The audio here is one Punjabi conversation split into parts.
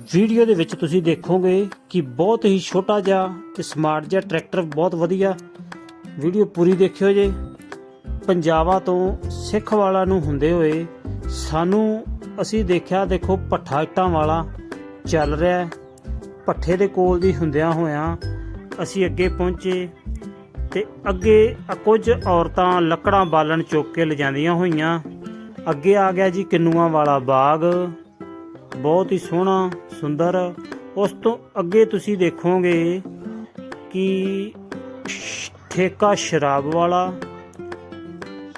ਵੀਡੀਓ ਦੇ ਵਿੱਚ ਤੁਸੀਂ ਦੇਖੋਗੇ ਕਿ ਬਹੁਤ ਹੀ ਛੋਟਾ ਜਿਹਾ ਤੇ ਸਮਾਰਟ ਜਿਹਾ ਟਰੈਕਟਰ ਬਹੁਤ ਵਧੀਆ ਵੀਡੀਓ ਪੂਰੀ ਦੇਖਿਓ ਜੇ। ਪੰਜਾਬਾ ਤੋਂ ਸਿੱਖ ਵਾਲਾ ਨੂੰ ਹੁੰਦੇ ਹੋਏ ਸਾਨੂੰ ਅਸੀਂ ਦੇਖਿਆ, ਦੇਖੋ, ਪੱਠਾ ਇੱਟਾਂ ਵਾਲਾ ਚੱਲ ਰਿਹਾ ਹੈ। ਪੱਠੇ ਦੇ ਕੋਲ ਦੀ ਹੁੰਦਿਆਂ ਹੋਇਆਂ ਅਸੀਂ ਅੱਗੇ ਪਹੁੰਚੇ ਤੇ ਅੱਗੇ ਕੁਝ ਔਰਤਾਂ ਲੱਕੜਾਂ ਬਾਲਣ ਚੁੱਕ ਕੇ ਲਿਜਾਂਦੀਆਂ ਹੋਈਆਂ। ਅੱਗੇ ਆ ਗਿਆ ਜੀ ਕਿੰਨੂਆਂ ਵਾਲਾ ਬਾਗ। ਬਹੁਤ ਹੀ ਸੋਹਣਾ, ਸੁੰਦਰ। ਉਸ ਤੋਂ ਅੱਗੇ ਤੁਸੀਂ ਦੇਖੋਗੇ ਕਿ ਠੇਕਾ ਸ਼ਰਾਬ ਵਾਲਾ,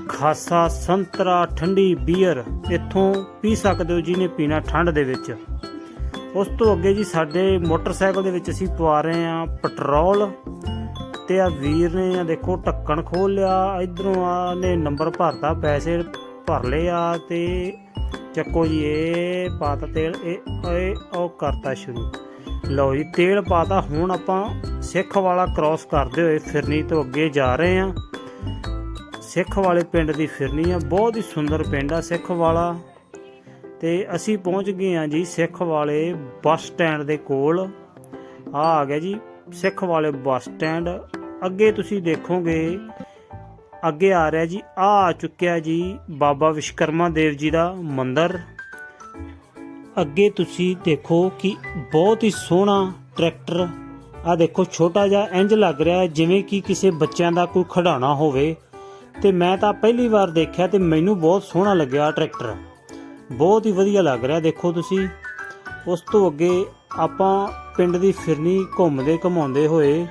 ਖਾਸਾ ਸੰਤਰਾ, ਠੰਡੀ ਬੀਅਰ ਇੱਥੋਂ ਪੀ ਸਕਦੇ ਹੋ ਜਿਹਨੇ ਪੀਣਾ ਠੰਡ ਦੇ ਵਿੱਚ। ਉਸ ਤੋਂ ਅੱਗੇ ਜੀ ਸਾਡੇ ਮੋਟਰਸਾਈਕਲ ਦੇ ਵਿੱਚ ਅਸੀਂ ਪਵਾ ਰਹੇ ਹਾਂ ਪੈਟਰੋਲ ਤੇ ਆ ਵੀਰ ਨੇ ਆ ਦੇਖੋ ਢੱਕਣ ਖੋਲ ਲਿਆ, ਇਧਰੋਂ ਆ ਨੇ ਨੰਬਰ ਭਰਤਾ, ਪੈਸੇ ਭਰ ਲਏ ਆ ਤੇ ਚੱਕੋ ਜੀ, ਇਹ ਪਾਤਾ ਤੇਲ, ਇਹ ਇਹ ਉਹ ਕਰਤਾ ਸ਼ੁਰੂ। ਲਓ ਜੀ, ਤੇਲ ਪਾਤਾ, ਹੁਣ ਆਪਾਂ ਸਿੱਖ ਵਾਲਾ ਕ੍ਰਾਸ ਕਰਦੇ ਹੋਏ ਫਿਰਨੀ ਤੋਂ ਅੱਗੇ ਜਾ ਰਹੇ ਹਾਂ। ਸਿੱਖ ਵਾਲੇ ਪਿੰਡ ਦੀ ਫਿਰਨੀ ਆ, ਬਹੁਤ ਹੀ ਸੁੰਦਰ ਪਿੰਡ ਆ ਸਿੱਖ ਵਾਲਾ। ਤੇ ਅਸੀਂ ਪਹੁੰਚ ਗਏ ਆ ਜੀ ਸਿੱਖ ਵਾਲੇ ਬੱਸ ਸਟੈਂਡ ਦੇ ਕੋਲ। ਆ ਆ ਗਿਆ ਜੀ ਸਿੱਖ ਵਾਲੇ ਬੱਸ ਸਟੈਂਡ। ਅੱਗੇ ਤੁਸੀਂ ਦੇਖੋਗੇ ਅੱਗੇ ਆ ਰਿਹਾ ਜੀ, ਆ ਆ ਚੁੱਕਿਆ ਜੀ ਬਾਬਾ ਵਿਸ਼ਕਰਮਾ ਦੇਵ ਜੀ ਦਾ ਮੰਦਿਰ। ਅੱਗੇ ਤੁਸੀਂ ਦੇਖੋ ਕਿ ਬਹੁਤ ਹੀ ਸੋਹਣਾ ਟਰੈਕਟਰ ਆ ਦੇਖੋ ਛੋਟਾ ਜਿਹਾ ਇੰਜ ਲੱਗ ਰਿਹਾ ਜਿਵੇਂ ਕਿ ਕਿਸੇ ਬੱਚਿਆਂ ਦਾ ਕੋਈ ਖਿਡੌਣਾ ਹੋਵੇ। ਤੇ ਮੈਂ ਤਾਂ ਪਹਿਲੀ ਵਾਰ ਦੇਖਿਆ ਤੇ ਮੈਨੂੰ ਬਹੁਤ ਸੋਹਣਾ ਲੱਗਿਆ ਆਹ ਟਰੈਕਟਰ। ਬਹੁਤ ਹੀ ਵਧੀਆ ਲੱਗ ਰਿਹਾ, ਦੇਖੋ ਤੁਸੀਂ। ਉਸ ਤੋਂ ਅੱਗੇ ਆਪਾਂ ਪਿੰਡ ਦੀ ਫਿਰਨੀ ਘੁੰਮਦੇ ਘਮਾਉਂਦੇ ਹੋਏ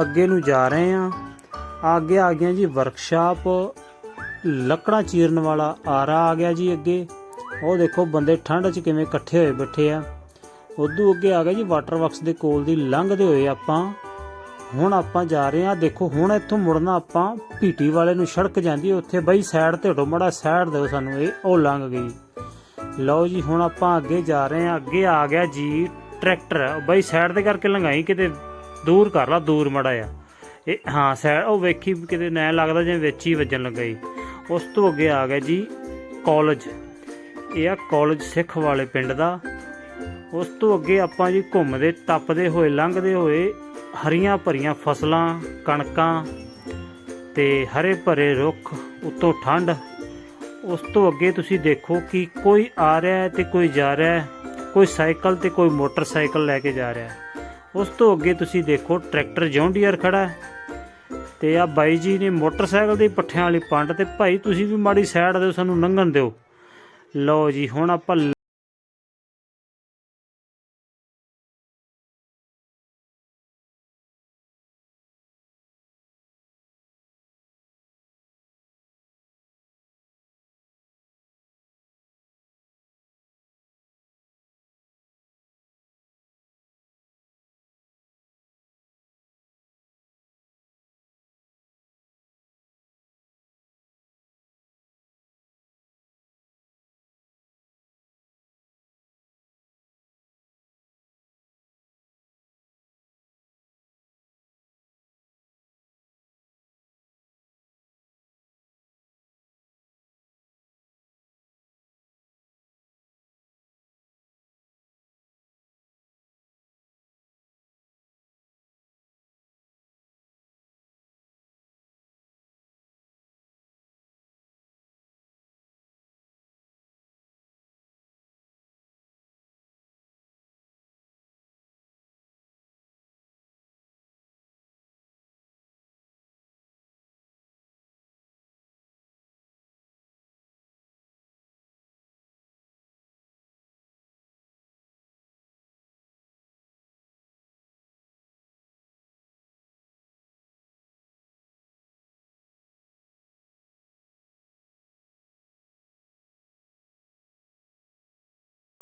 ਅੱਗੇ ਨੂੰ ਜਾ ਰਹੇ ਹਾਂ। ਅੱਗੇ ਆ ਗਿਆ ਜੀ ਵਰਕਸ਼ਾਪ ਲੱਕੜਾਂ ਚੀਰਨ ਵਾਲਾ ਆਰਾ ਆ ਗਿਆ ਜੀ ਅੱਗੇ। ਉਹ ਦੇਖੋ ਬੰਦੇ ਠੰਡ 'ਚ ਕਿਵੇਂ ਇਕੱਠੇ ਹੋਏ ਬੈਠੇ ਆ। ਉਦੋਂ ਅੱਗੇ ਆ ਗਿਆ ਜੀ ਵਾਟਰ ਵਰਕਸ ਦੇ ਕੋਲ ਦੀ ਲੰਘਦੇ ਹੋਏ ਆਪਾਂ। ਹੁਣ ਆਪਾਂ ਜਾ ਰਹੇ ਹਾਂ ਦੇਖੋ ਹੁਣ ਇੱਥੋਂ ਮੁੜਨਾ ਆਪਾਂ ਪੀਟੀ ਵਾਲੇ ਨੂੰ ਸੜਕ ਜਾਂਦੀ ਉੱਥੇ ਬਈ ਸਾਈਡ ਤੇ ਹਟੋ ਮੜਾ ਸਾਈਡ ਦਿਓ ਸਾਨੂੰ, ਇਹ ਉਹ ਲੰਘ ਗਈ। ਲਓ ਜੀ ਹੁਣ ਆਪਾਂ ਅੱਗੇ ਜਾ ਰਹੇ ਹਾਂ ਅੱਗੇ ਆ ਗਿਆ ਜੀ ਟਰੈਕਟਰ ਬਈ ਸਾਈਡ ਦੇ ਕਰਕੇ ਲੰਘਾਈ, ਕਿਤੇ ਦੂਰ ਕਰ ਲਾ, ਦੂਰ ਮੜਾ ਆ ਇਹ ਹਾਂ ਸਾਈਡ ਉਹ ਵੇਖੀ ਕਿਤੇ ਨੈ ਲੱਗਦਾ ਜਿਵੇਂ ਵਿੱਚ ਹੀ ਵੱਜਣ ਲੱਗਾ ਜੀ ਉਸ ਤੋਂ ਅੱਗੇ ਆ ਗਿਆ ਜੀ, ਕਾਲਜ। ਇਹ ਆ ਕਾਲਜ ਸਿੱਖ ਵਾਲੇ ਪਿੰਡ ਦਾ। ਉਸ ਤੋਂ ਅੱਗੇ ਆਪਾਂ ਜੀ ਘੁੰਮਦੇ, ਟੱਪਦੇ ਹੋਏ, ਲੰਘਦੇ ਹੋਏ ਹਰੀਆਂ ਭਰੀਆਂ ਫਸਲਾਂ, ਕਣਕਾਂ ਤੇ ਹਰੇ ਭਰੇ ਰੁੱਖ, ਉੱਤੋਂ ਠੰਡ। ਉਸ ਤੋਂ ਅੱਗੇ ਤੁਸੀਂ ਦੇਖੋ ਕਿ ਕੋਈ ਆ ਰਿਹਾ ਹੈ ਤੇ ਕੋਈ ਜਾ ਰਿਹਾ ਹੈ, ਕੋਈ ਸਾਈਕਲ ਤੇ ਕੋਈ ਮੋਟਰਸਾਈਕਲ ਲੈ ਕੇ ਜਾ ਰਿਹਾ ਹੈ। ਉਸ ਤੋਂ ਅੱਗੇ ਤੁਸੀਂ ਦੇਖੋ ਟਰੈਕਟਰ ਜੌਂਡੀਅਰ ਖੜਾ ਹੈ। ਤੇ ਆ ਬਾਈ ਜੀ ਨੇ ਮੋਟਰਸਾਈਕਲ ਦੇ ਪੱਠਿਆਂ ਵਾਲੀ ਪੰਡ ਤੇ ਭਾਈ ਤੁਸੀਂ ਵੀ ਮਾੜੀ ਸਾਈਡ ਦਿਓ, ਸਾਨੂੰ ਲੰਘਣ ਦਿਓ। ਲਓ ਜੀ, ਹੁਣ ਆਪਾਂ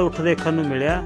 ਉੱਠ ਦੇਖਣ ਨੂੰ ਮਿਲਿਆ।